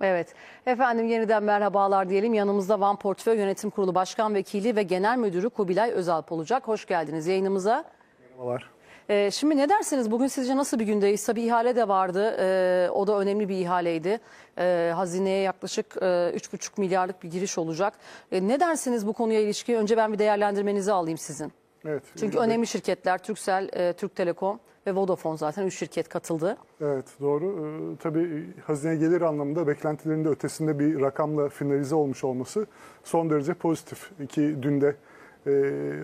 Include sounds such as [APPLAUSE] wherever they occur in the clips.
Evet. Efendim yeniden merhabalar diyelim. Yanımızda Van Portföy Yönetim Kurulu Başkan Vekili ve Genel Müdürü Kubilay Özalp olacak. Hoş geldiniz yayınımıza. Merhabalar. Ee, şimdi ne dersiniz? Bugün sizce nasıl bir gündeyiz? Tabii ihale de vardı. Ee, o da önemli bir ihaleydi. Ee, hazineye yaklaşık e, 3,5 milyarlık bir giriş olacak. Ee, ne dersiniz bu konuya ilişkin? Önce ben bir değerlendirmenizi alayım sizin. Evet. Çünkü önemli şirketler Turkcell, e, Türk Telekom ve Vodafone zaten 3 şirket katıldı. Evet doğru. Ee, tabii hazine gelir anlamında beklentilerin de ötesinde bir rakamla finalize olmuş olması son derece pozitif. İki dünde e,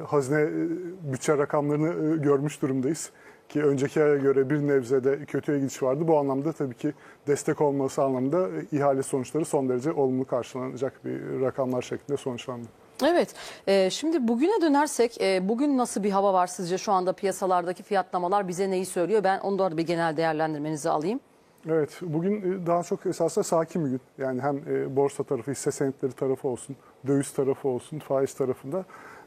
hazine e, bütçe rakamlarını e, görmüş durumdayız. Ki önceki aya göre bir nebzede kötüye gidiş vardı. Bu anlamda tabii ki destek olması anlamında e, ihale sonuçları son derece olumlu karşılanacak bir rakamlar şeklinde sonuçlandı. Evet. Ee, şimdi bugüne dönersek e, bugün nasıl bir hava var sizce şu anda piyasalardaki fiyatlamalar bize neyi söylüyor? Ben onu da bir genel değerlendirmenizi alayım. Evet, bugün e, daha çok esasında sakin bir gün. Yani hem e, borsa tarafı, hisse senetleri tarafı olsun, döviz tarafı olsun, faiz tarafında.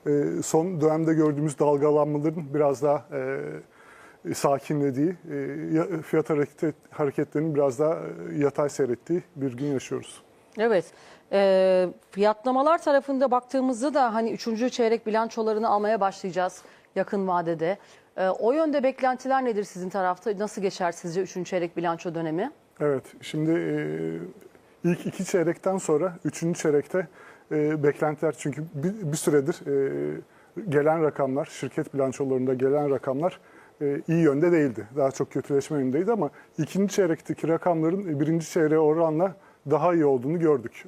e, Son dönemde gördüğümüz dalgalanmaların biraz daha e, sakinlediği, e, ya- fiyat hareket, hareketlerinin biraz daha e, yatay seyrettiği bir gün yaşıyoruz. Evet. Ee, fiyatlamalar tarafında baktığımızda da hani 3. çeyrek bilançolarını almaya başlayacağız yakın vadede. Ee, o yönde beklentiler nedir sizin tarafta? Nasıl geçer sizce 3. çeyrek bilanço dönemi? Evet, şimdi e, ilk iki çeyrekten sonra üçüncü çeyrekte e, beklentiler çünkü bir, bir süredir e, gelen rakamlar, şirket bilançolarında gelen rakamlar e, iyi yönde değildi. Daha çok kötüleşme yönündeydi ama ikinci çeyrekteki rakamların e, birinci çeyreğe oranla daha iyi olduğunu gördük.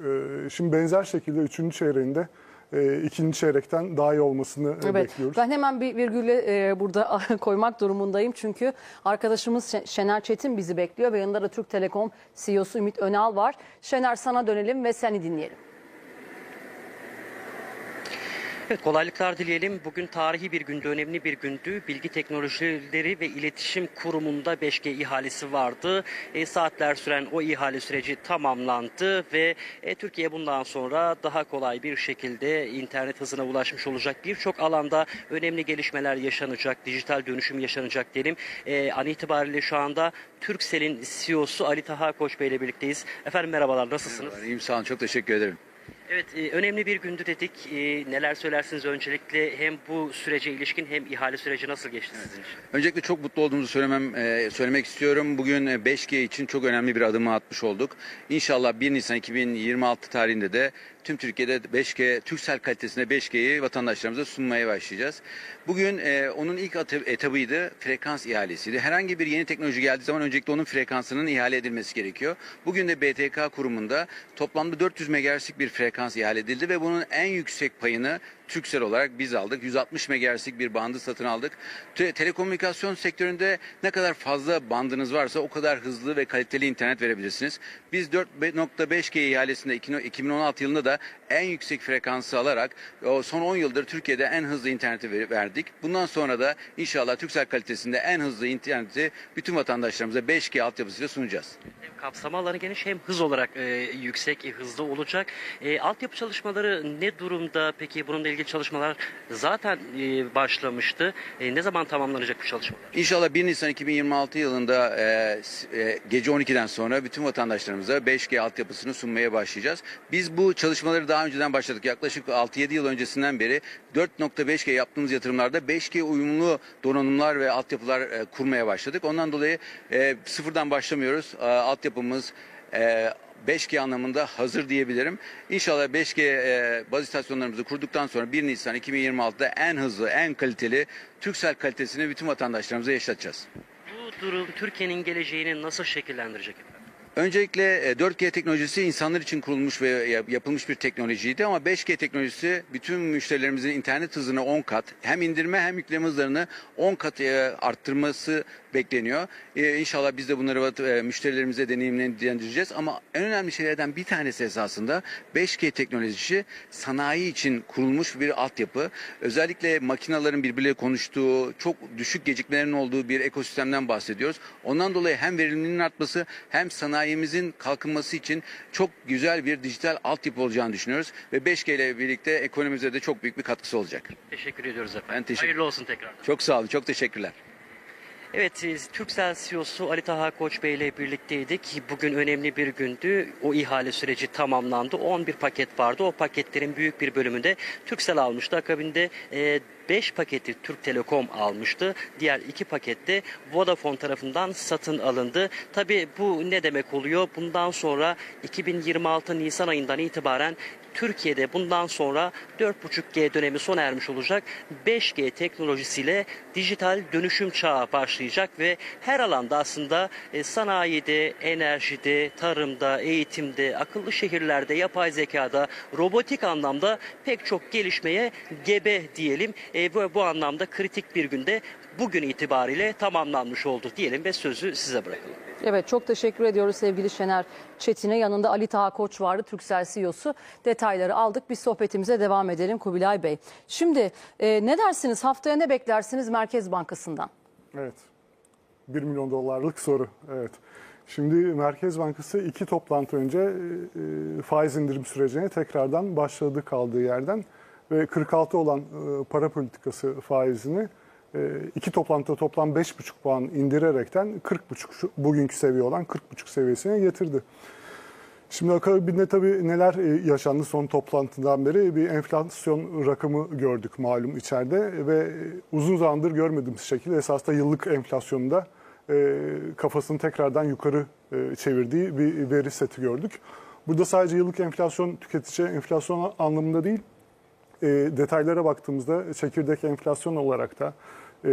E, şimdi benzer şekilde üçüncü çeyreğinde e, ikinci çeyrekten daha iyi olmasını e, Evet. bekliyoruz. Ben hemen bir virgülle e, burada [LAUGHS] koymak durumundayım. Çünkü arkadaşımız Şe- Şener Çetin bizi bekliyor ve yanında da Türk Telekom CEO'su Ümit Önal var. Şener sana dönelim ve seni dinleyelim. Evet, kolaylıklar dileyelim. Bugün tarihi bir gündü, önemli bir gündü. Bilgi Teknolojileri ve İletişim Kurumu'nda 5G ihalesi vardı. E, saatler süren o ihale süreci tamamlandı ve e, Türkiye bundan sonra daha kolay bir şekilde internet hızına ulaşmış olacak. Birçok alanda önemli gelişmeler yaşanacak, dijital dönüşüm yaşanacak diyelim. E, an itibariyle şu anda Turkcell'in CEO'su Ali Taha Koç Bey ile birlikteyiz. Efendim merhabalar, nasılsınız? İyiyim sağ olun çok teşekkür ederim. Evet, e, önemli bir gündü dedik. E, neler söylersiniz öncelikle hem bu sürece ilişkin hem ihale süreci nasıl geçti sizin için? Öncelikle çok mutlu olduğumuzu söylemem e, söylemek istiyorum. Bugün e, 5G için çok önemli bir adımı atmış olduk. İnşallah 1 Nisan 2026 tarihinde de tüm Türkiye'de 5G, Türksel kalitesinde 5G'yi vatandaşlarımıza sunmaya başlayacağız. Bugün e, onun ilk etabıydı, frekans ihalesiydi. Herhangi bir yeni teknoloji geldiği zaman öncelikle onun frekansının ihale edilmesi gerekiyor. Bugün de BTK kurumunda toplamda 400 MHz'lik bir frekans ihale edildi ve bunun en yüksek payını Türksel olarak biz aldık. 160 MHz'lik bir bandı satın aldık. Te- telekomünikasyon sektöründe ne kadar fazla bandınız varsa o kadar hızlı ve kaliteli internet verebilirsiniz. Biz 4.5G ihalesinde 2016 yılında da en yüksek frekansı alarak son 10 yıldır Türkiye'de en hızlı interneti ver- verdik. Bundan sonra da inşallah Türksel kalitesinde en hızlı interneti bütün vatandaşlarımıza 5G altyapısıyla sunacağız. Hem kapsama alanı geniş hem hız olarak e, yüksek, e, hızlı olacak. E, altyapı çalışmaları ne durumda? Peki bununla ilgili çalışmalar zaten e, başlamıştı. E, ne zaman tamamlanacak bu çalışmalar? İnşallah 1 Nisan 2026 yılında e, gece 12'den sonra bütün vatandaşlarımıza 5G altyapısını sunmaya başlayacağız. Biz bu çalışmaları daha önceden başladık. Yaklaşık 6-7 yıl öncesinden beri 4.5G yaptığımız yatırımlarda 5G uyumlu donanımlar ve altyapılar e, kurmaya başladık. Ondan dolayı sıfırdan başlamıyoruz. E, altyapımız 5G anlamında hazır diyebilirim. İnşallah 5G e, baz istasyonlarımızı kurduktan sonra 1 Nisan 2026'da en hızlı, en kaliteli Türksel kalitesini bütün vatandaşlarımıza yaşatacağız. Bu durum Türkiye'nin geleceğini nasıl şekillendirecek efendim? Öncelikle e, 4G teknolojisi insanlar için kurulmuş ve yap- yapılmış bir teknolojiydi ama 5G teknolojisi bütün müşterilerimizin internet hızını 10 kat hem indirme hem yükleme hızlarını 10 kat e, arttırması bekleniyor. E, İnşallah biz de bunları e, müşterilerimize deneyimlendireceğiz ama en önemli şeylerden bir tanesi esasında 5G teknolojisi sanayi için kurulmuş bir altyapı. Özellikle makinaların birbirleriyle konuştuğu, çok düşük gecikmelerin olduğu bir ekosistemden bahsediyoruz. Ondan dolayı hem verimliliğin artması hem sanayimizin kalkınması için çok güzel bir dijital altyapı olacağını düşünüyoruz ve 5G ile birlikte ekonomimize de çok büyük bir katkısı olacak. Teşekkür ediyoruz efendim. Ben teşekkür- Hayırlı olsun tekrar. Çok sağ olun, çok teşekkürler. Evet, e, Türksel CEO'su Ali Taha Koç Bey ile birlikteydik. Bugün önemli bir gündü. O ihale süreci tamamlandı. 11 paket vardı. O paketlerin büyük bir bölümünde Türksel almıştı. Akabinde 5 paketi Türk Telekom almıştı. Diğer 2 pakette Vodafone tarafından satın alındı. Tabii bu ne demek oluyor? Bundan sonra 2026 Nisan ayından itibaren Türkiye'de bundan sonra 4.5G dönemi sona ermiş olacak. 5G teknolojisiyle dijital dönüşüm çağı başlayacak ve her alanda aslında e, sanayide, enerjide, tarımda, eğitimde, akıllı şehirlerde, yapay zekada, robotik anlamda pek çok gelişmeye gebe diyelim. E, bu, bu anlamda kritik bir günde bugün itibariyle tamamlanmış oldu diyelim ve sözü size bırakalım. Evet çok teşekkür ediyoruz sevgili Şener Çetin'e. Yanında Ali Taha Koç vardı Türksel CEO'su. Detayları aldık. Biz sohbetimize devam edelim Kubilay Bey. Şimdi e, ne dersiniz haftaya ne beklersiniz Merkez Bankası'ndan? Evet. 1 milyon dolarlık soru. Evet. Şimdi Merkez Bankası iki toplantı önce e, faiz indirim sürecine tekrardan başladı kaldığı yerden ve 46 olan e, para politikası faizini e, iki toplantıda toplam 5,5 puan indirerekten 40,5 şu bugünkü seviye olan 40,5 seviyesine getirdi. Şimdi akabinde tabii neler e, yaşandı son toplantıdan beri bir enflasyon rakamı gördük malum içeride ve e, uzun zamandır görmediğimiz şekilde esasında yıllık enflasyonda e, kafasını tekrardan yukarı çevirdiği bir veri seti gördük. Burada sadece yıllık enflasyon tüketici enflasyon anlamında değil, detaylara baktığımızda çekirdek enflasyon olarak da e,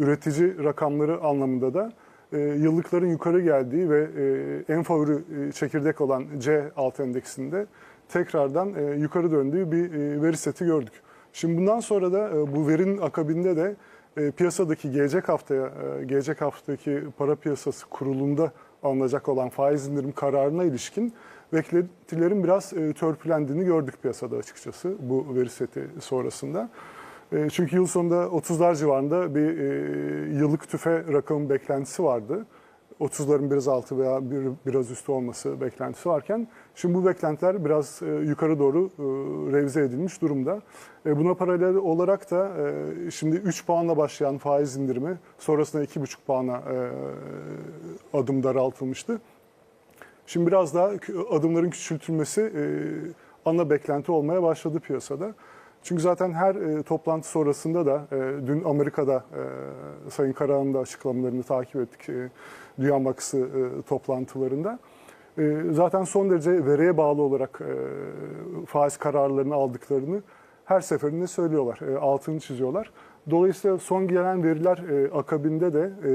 üretici rakamları anlamında da e, yıllıkların yukarı geldiği ve e, en favori e, çekirdek olan C alt endeksinde tekrardan e, yukarı döndüğü bir e, veri seti gördük. Şimdi bundan sonra da e, bu verinin akabinde de e, piyasadaki gelecek haftaya, e, gelecek haftaki para piyasası kurulunda alınacak olan faiz indirim kararına ilişkin beklentilerin biraz e, törpülendiğini gördük piyasada açıkçası bu veri seti sonrasında. E, çünkü yıl sonunda 30'lar civarında bir e, yıllık tüfe rakamı beklentisi vardı. 30'ların biraz altı veya bir, biraz üstü olması beklentisi varken şimdi bu beklentiler biraz e, yukarı doğru e, revize edilmiş durumda. E, buna paralel olarak da e, şimdi 3 puanla başlayan faiz indirimi sonrasında 2,5 puana e, adım daraltılmıştı. Şimdi biraz daha adımların küçültülmesi e, ana beklenti olmaya başladı piyasada. Çünkü zaten her e, toplantı sonrasında da e, dün Amerika'da e, Sayın Karahan'ın da açıklamalarını takip ettik e, Dünya Bankası e, toplantılarında. E, zaten son derece veriye bağlı olarak e, faiz kararlarını aldıklarını her seferinde söylüyorlar, e, altını çiziyorlar. Dolayısıyla son gelen veriler e, akabinde de e,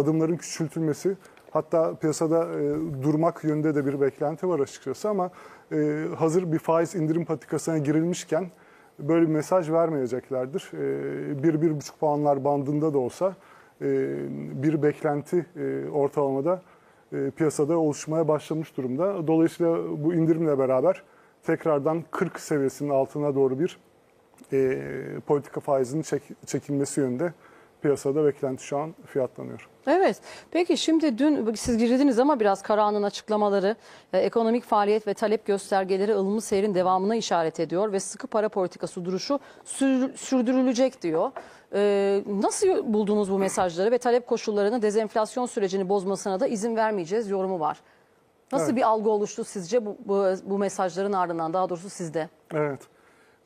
adımların küçültülmesi, hatta piyasada e, durmak yönünde de bir beklenti var açıkçası ama e, hazır bir faiz indirim patikasına girilmişken böyle bir mesaj vermeyeceklerdir. E, bir, bir buçuk puanlar bandında da olsa e, bir beklenti e, ortalamada e, piyasada oluşmaya başlamış durumda. Dolayısıyla bu indirimle beraber tekrardan 40 seviyesinin altına doğru bir politika faizinin çek, çekilmesi yönünde piyasada beklenti şu an fiyatlanıyor. Evet. Peki şimdi dün siz girdiniz ama biraz Karahan'ın açıklamaları e, ekonomik faaliyet ve talep göstergeleri ılımlı seyrin devamına işaret ediyor ve sıkı para politikası duruşu sür- sürdürülecek diyor. E, nasıl buldunuz bu mesajları ve talep koşullarını dezenflasyon sürecini bozmasına da izin vermeyeceğiz yorumu var. Nasıl Evet. bir algı oluştu sizce bu, bu, bu mesajların ardından daha doğrusu sizde? Evet.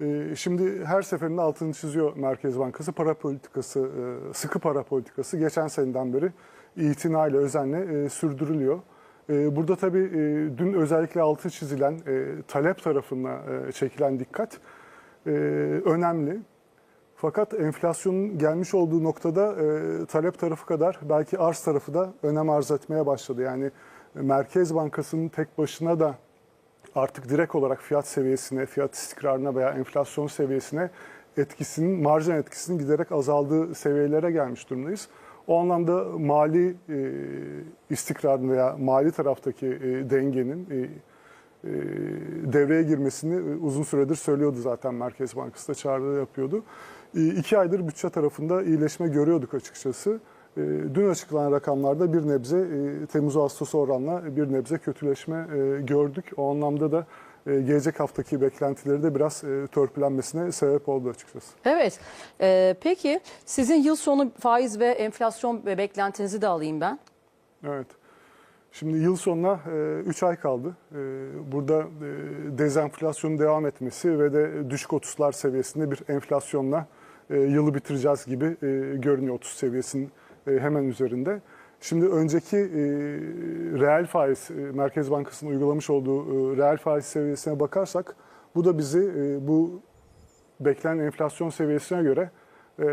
Ee, Şimdi her seferinde altını çiziyor Merkez Bankası. Para politikası, e, sıkı para politikası geçen seneden beri itinayla, özenle e, sürdürülüyor. E, Burada tabii dün özellikle altı çizilen talep tarafına çekilen dikkat önemli. Fakat enflasyonun gelmiş olduğu noktada talep tarafı kadar belki arz tarafı da önem arz etmeye başladı. Yani Merkez Bankası'nın tek başına da artık direkt olarak fiyat seviyesine, fiyat istikrarına veya enflasyon seviyesine etkisinin, marjin etkisinin giderek azaldığı seviyelere gelmiş durumdayız. O anlamda mali e, istikrarın veya mali taraftaki e, dengenin e, e, devreye girmesini e, uzun süredir söylüyordu zaten Merkez Bankası da çağrı yapıyordu. E, iki aydır bütçe tarafında iyileşme görüyorduk açıkçası. E, Dün açıklanan rakamlarda bir nebze e, Temmuz-Ağustos oranla bir nebze kötüleşme e, gördük. O anlamda da e, gelecek haftaki beklentileri de biraz törpülenmesine sebep oldu açıkçası. Evet. Ee, peki sizin yıl sonu faiz ve enflasyon beklentinizi de alayım ben. Evet. Şimdi yıl sonuna 3 ay kaldı. Burada dezenflasyonun devam etmesi ve de düşük 30'lar seviyesinde bir enflasyonla yılı bitireceğiz gibi görünüyor 30 seviyesinin hemen üzerinde. Şimdi önceki e, reel faiz, e, Merkez Bankası'nın uygulamış olduğu e, reel faiz seviyesine bakarsak bu da bizi e, bu beklenen enflasyon seviyesine göre e,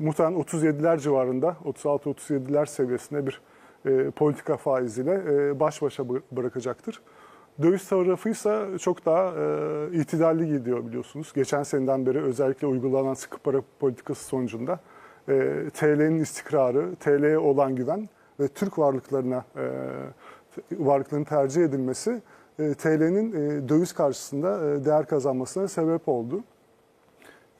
muhtemelen 37'ler civarında, 36-37'ler seviyesinde bir e, politika faiziyle e, baş başa bı- bırakacaktır. Döviz tarafı ise çok daha e, itidalli gidiyor biliyorsunuz. Geçen seneden beri özellikle uygulanan sıkı para politikası sonucunda e, TL'nin istikrarı, TL'ye olan güven ve Türk varlıklarına e, varlıkların tercih edilmesi e, TL'nin e, döviz karşısında e, değer kazanmasına sebep oldu.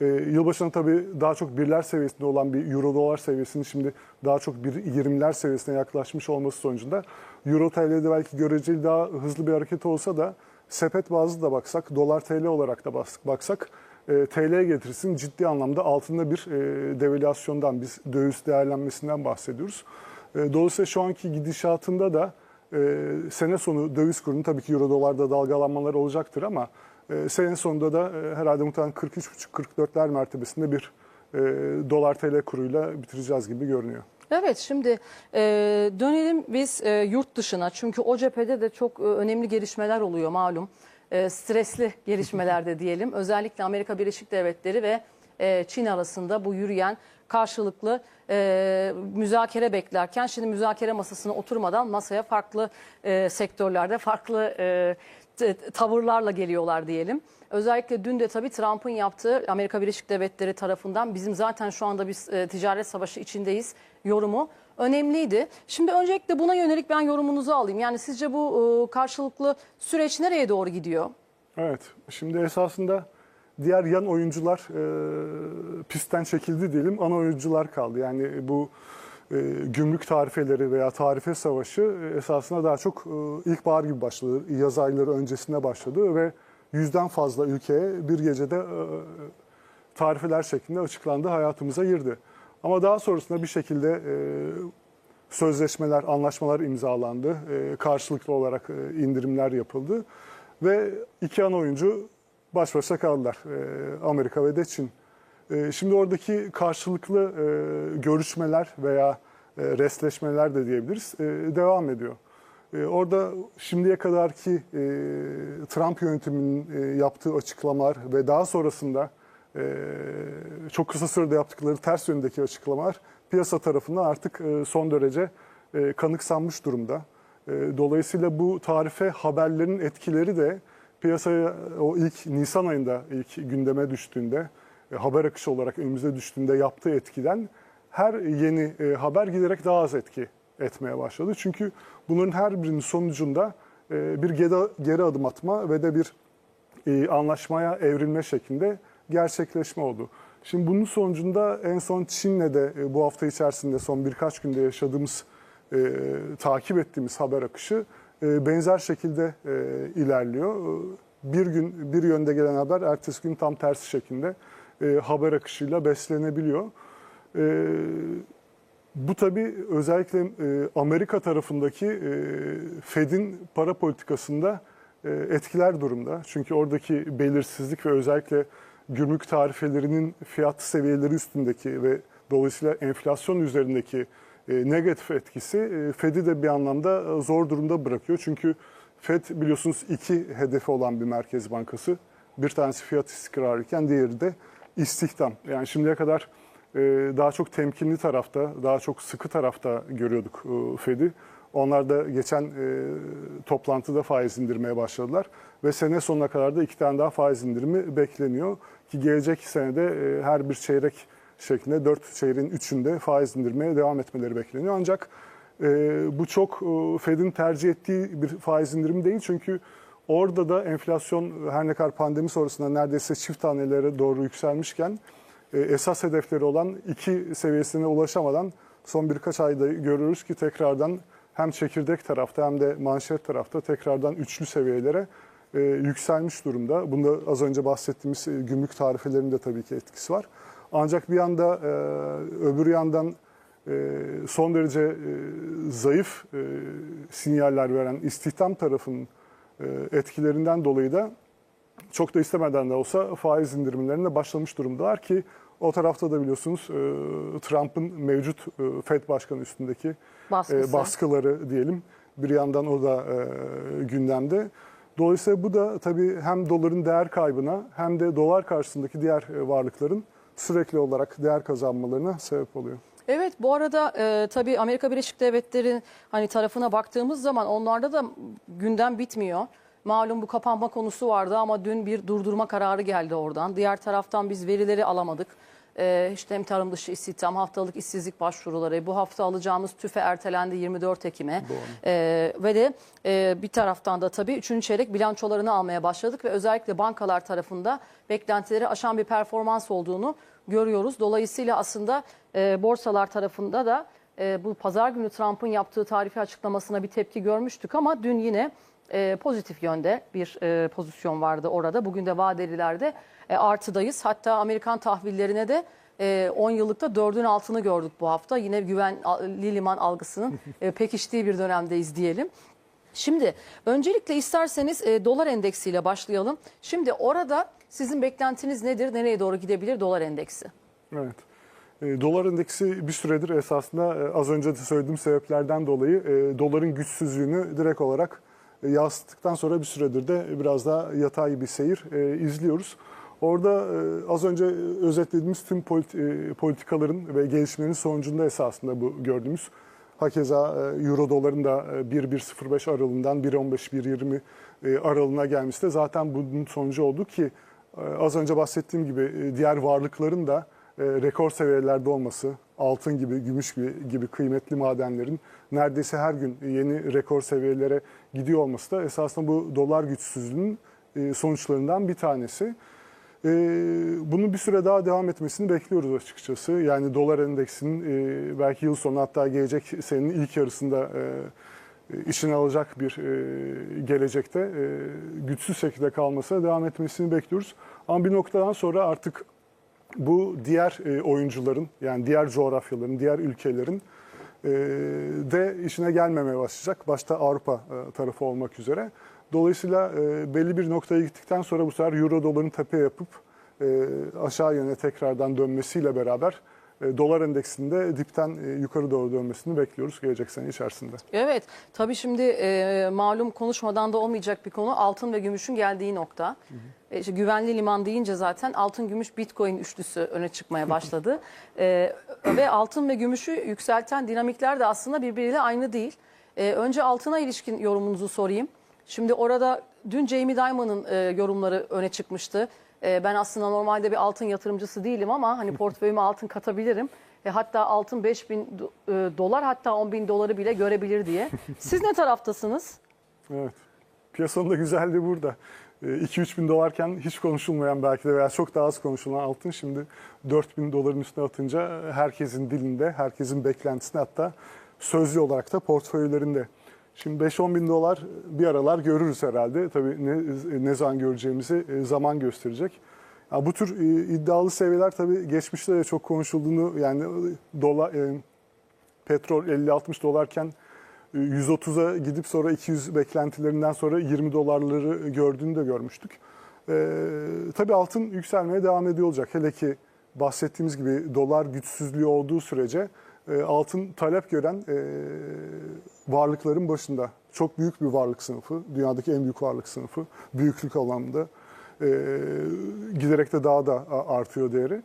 E, yılbaşına tabii daha çok birler seviyesinde olan bir euro dolar seviyesinin şimdi daha çok bir 20'ler seviyesine yaklaşmış olması sonucunda euro TL'de belki göreceli daha hızlı bir hareket olsa da sepet bazlı da baksak, dolar TL olarak da baksak e, TL getirsin ciddi anlamda altında bir e, devalüasyondan, biz döviz değerlenmesinden bahsediyoruz. E, dolayısıyla şu anki gidişatında da e, sene sonu döviz kurunun tabii ki euro dolarda dalgalanmalar olacaktır ama e, sene sonunda da e, herhalde muhtemelen 43,5-44'ler mertebesinde bir e, dolar TL kuruyla bitireceğiz gibi görünüyor. Evet şimdi e, dönelim biz e, yurt dışına çünkü o cephede de çok e, önemli gelişmeler oluyor malum. E, stresli gelişmeler de diyelim. [LAUGHS] Özellikle Amerika Birleşik Devletleri ve e, Çin arasında bu yürüyen karşılıklı e, müzakere beklerken şimdi müzakere masasına oturmadan masaya farklı e, sektörlerde farklı e, tavırlarla geliyorlar diyelim. Özellikle dün de tabii Trump'ın yaptığı Amerika Birleşik Devletleri tarafından bizim zaten şu anda biz e, ticaret savaşı içindeyiz yorumu önemliydi. Şimdi öncelikle buna yönelik ben yorumunuzu alayım. Yani sizce bu e, karşılıklı süreç nereye doğru gidiyor? Evet, şimdi esasında diğer yan oyuncular e, pistten çekildi diyelim, ana oyuncular kaldı. Yani bu e, gümrük tarifeleri veya tarife savaşı esasında daha çok e, ilkbahar gibi başladı. Yaz ayları öncesinde başladı ve yüzden fazla ülkeye bir gecede e, tarifeler şeklinde açıklandı, hayatımıza girdi. Ama daha sonrasında bir şekilde e, sözleşmeler, anlaşmalar imzalandı. E, karşılıklı olarak e, indirimler yapıldı. Ve iki ana oyuncu baş başa kaldılar. E, Amerika ve de Çin. E, şimdi oradaki karşılıklı e, görüşmeler veya e, restleşmeler de diyebiliriz e, devam ediyor. E, orada şimdiye kadarki e, Trump yönetiminin e, yaptığı açıklamalar ve daha sonrasında çok kısa sürede yaptıkları ters yöndeki açıklamalar piyasa tarafından artık e, son derece e, kanıksanmış durumda. E, Dolayısıyla bu tarife haberlerin etkileri de piyasaya o ilk Nisan ayında ilk gündeme düştüğünde haber akışı olarak önümüze düştüğünde yaptığı etkiden her yeni haber giderek daha az etki etmeye başladı. Çünkü bunların her birinin sonucunda bir geri, adım atma ve de bir anlaşmaya evrilme şeklinde gerçekleşme oldu. Şimdi bunun sonucunda en son Çin'le de e, bu hafta içerisinde son birkaç günde yaşadığımız, e, takip ettiğimiz haber akışı e, benzer şekilde e, ilerliyor. E, Bir gün bir yönde gelen haber ertesi gün tam tersi şekilde e, haber akışıyla beslenebiliyor. E, bu tabii özellikle e, Amerika tarafındaki e, Fed'in para politikasında e, etkiler durumda. Çünkü oradaki belirsizlik ve özellikle gümrük tarifelerinin fiyat seviyeleri üstündeki ve dolayısıyla enflasyon üzerindeki e, negatif etkisi e, Fed'i de bir anlamda e, zor durumda bırakıyor. Çünkü Fed biliyorsunuz iki hedefi olan bir merkez bankası. Bir tanesi fiyat istikrarı iken diğeri de istihdam. Yani şimdiye kadar daha çok temkinli tarafta, daha çok sıkı tarafta görüyorduk Fed'i. Onlar da geçen e, toplantıda faiz indirmeye başladılar ve sene sonuna kadar da iki tane daha faiz indirimi bekleniyor ki gelecek senede e, her bir çeyrek şeklinde dört çeyreğin üçünde faiz indirmeye devam etmeleri bekleniyor. Ancak e, bu çok e, Fed'in tercih ettiği bir faiz indirimi değil çünkü orada da enflasyon her ne kadar pandemi sonrasında neredeyse çift tanelere doğru yükselmişken e, esas hedefleri olan iki seviyesine ulaşamadan son birkaç ayda görüyoruz ki tekrardan hem çekirdek tarafta hem de manşet tarafta tekrardan üçlü seviyelere e, yükselmiş durumda. Bunda az önce bahsettiğimiz e, gümrük tarifelerinin de tabii ki etkisi var. Ancak bir yanda e, öbür yandan e, son derece e, zayıf e, sinyaller veren istihdam tarafının e, etkilerinden dolayı da çok da istemeden de olsa faiz indirimlerine başlamış durumdalar ki o tarafta da biliyorsunuz e, Trump'ın mevcut e, Fed Başkanı üstündeki Baskısı. e, baskıları diyelim. Bir yandan o da e, gündemde. Dolayısıyla bu da tabii hem doların değer kaybına hem de dolar karşısındaki diğer e, varlıkların sürekli olarak değer kazanmalarına sebep oluyor. Evet bu arada e, tabii Amerika Birleşik Devletleri hani tarafına baktığımız zaman onlarda da gündem bitmiyor. Malum bu kapanma konusu vardı ama dün bir durdurma kararı geldi oradan. Diğer taraftan biz verileri alamadık. E, işte hem tarım dışı istihdam, haftalık işsizlik başvuruları, bu hafta alacağımız tüfe ertelendi 24 Ekim'e. E, ve de e, bir taraftan da tabii 3. çeyrek bilançolarını almaya başladık ve özellikle bankalar tarafında beklentileri aşan bir performans olduğunu görüyoruz. Dolayısıyla aslında e, borsalar tarafında da e, bu pazar günü Trump'ın yaptığı tarifi açıklamasına bir tepki görmüştük ama dün yine e, pozitif yönde bir e, pozisyon vardı orada. Bugün de vadelilerde e, artıdayız. Hatta Amerikan tahvillerine de e, 10 yıllıkta dördün altını gördük bu hafta. Yine güvenli liman algısının [LAUGHS] e, pekiştiği bir dönemdeyiz diyelim. Şimdi öncelikle isterseniz e, dolar endeksiyle başlayalım. Şimdi orada sizin beklentiniz nedir? Nereye doğru gidebilir dolar endeksi? Evet. E, dolar endeksi bir süredir esasında e, az önce de söylediğim sebeplerden dolayı e, doların güçsüzlüğünü direkt olarak e, yansıttıktan sonra bir süredir de biraz daha yatay bir seyir e, izliyoruz. Orada e, az önce özetlediğimiz tüm politi- e, politikaların ve gelişmelerin sonucunda esasında bu gördüğümüz. Hakeza e, euro doların da e, 1.105 aralığından 1.15-1.20 e, aralığına gelmesi de zaten bunun sonucu oldu ki e, az önce bahsettiğim gibi e, diğer varlıkların da e, rekor seviyelerde olması, altın gibi, gümüş gibi, gibi kıymetli madenlerin neredeyse her gün yeni rekor seviyelere gidiyor olması da esasında bu dolar güçsüzlüğünün e, sonuçlarından bir tanesi. E, Bunun bir süre daha devam etmesini bekliyoruz açıkçası. Yani dolar endeksinin e, belki yıl sonu hatta gelecek senenin ilk yarısında e, işini alacak bir gelecekte güçsüz şekilde kalmasına devam etmesini bekliyoruz. Ama bir noktadan sonra artık bu diğer oyuncuların yani diğer coğrafyaların, diğer ülkelerin de işine gelmemeye başlayacak. Başta Avrupa e, tarafı olmak üzere. Dolayısıyla e, belli bir noktaya gittikten sonra bu sefer euro doların tepe yapıp e, aşağı yöne tekrardan dönmesiyle beraber dolar endeksinde dipten e, yukarı doğru dönmesini bekliyoruz gelecek sene içerisinde. Evet tabii şimdi e, malum konuşmadan da olmayacak bir konu altın ve gümüşün geldiği nokta. E, işte güvenli liman deyince zaten altın, gümüş, bitcoin üçlüsü öne çıkmaya [LAUGHS] başladı. E, ve altın ve gümüşü yükselten dinamikler de aslında birbiriyle aynı değil. E, önce altına ilişkin yorumunuzu sorayım. Şimdi orada dün Jamie Dimon'ın e, yorumları öne çıkmıştı. E, ben aslında normalde bir altın yatırımcısı değilim ama hani [LAUGHS] portföyüme altın katabilirim. E, hatta altın 5 bin do- e, dolar hatta 10 bin doları bile görebilir diye. [LAUGHS] Siz ne taraftasınız? Evet. Piyasanın da güzelliği burada. 2-3 bin dolarken hiç konuşulmayan belki de veya çok daha az konuşulan altın şimdi 4 bin doların üstüne atınca herkesin dilinde, herkesin beklentisinde hatta sözlü olarak da portföylerinde. Şimdi 5-10 bin dolar bir aralar görürüz herhalde. Tabii ne, ne zaman göreceğimizi e, zaman gösterecek. Ya bu tür e, iddialı seviyeler tabii geçmişte de çok konuşulduğunu yani dolar e, petrol 50-60 dolarken e, 130'a gidip sonra 200 beklentilerinden sonra 20 dolarları gördüğünü de görmüştük. Ee, tabii altın yükselmeye devam ediyor olacak. Hele ki bahsettiğimiz gibi dolar güçsüzlüğü olduğu sürece e, altın talep gören e, varlıkların başında. Çok büyük bir varlık sınıfı, dünyadaki en büyük varlık sınıfı, büyüklük anlamında. E, giderek de daha da artıyor değeri.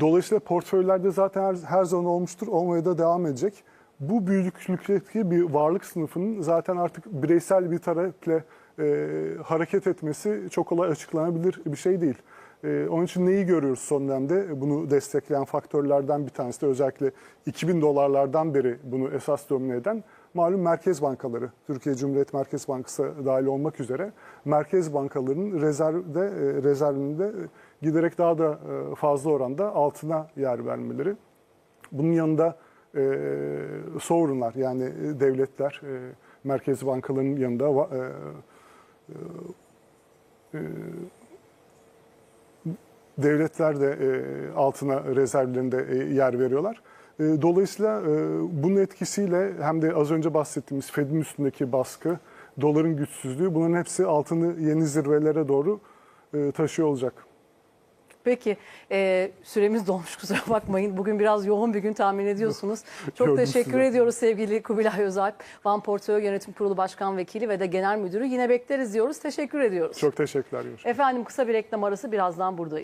Dolayısıyla portföylerde zaten her, her zaman olmuştur, olmaya da devam edecek. Bu büyüklükteki bir varlık sınıfının zaten artık bireysel bir taleple e, hareket etmesi çok kolay açıklanabilir bir şey değil. E, onun için neyi görüyoruz son dönemde? Bunu destekleyen faktörlerden bir tanesi de özellikle 2000 dolarlardan beri bunu esas domine eden malum merkez bankaları. Türkiye Cumhuriyet Merkez Bankası dahil olmak üzere merkez bankalarının rezervde, e, rezervinde giderek daha da e, fazla oranda altına yer vermeleri. Bunun yanında e, sovereignlar yani devletler, e, merkez bankalarının yanında va- e, devletler de e, altına rezervlerinde e, yer veriyorlar. E, dolayısıyla e, bunun etkisiyle hem de az önce bahsettiğimiz Fed'in üstündeki baskı, doların güçsüzlüğü bunların hepsi altını yeni zirvelere doğru e, taşıyor olacak. Peki e, süremiz dolmuş kusura bakmayın. Bugün biraz yoğun bir gün tahmin ediyorsunuz. [LAUGHS] Çok Gördüm teşekkür sizi. ediyoruz sevgili Kubilay Özalp. Van Portföy Yönetim Kurulu Başkan Vekili ve de Genel Müdürü. Yine bekleriz diyoruz. Teşekkür ediyoruz. Çok teşekkürler. Görüşmek. Efendim kısa bir reklam arası birazdan buradayız.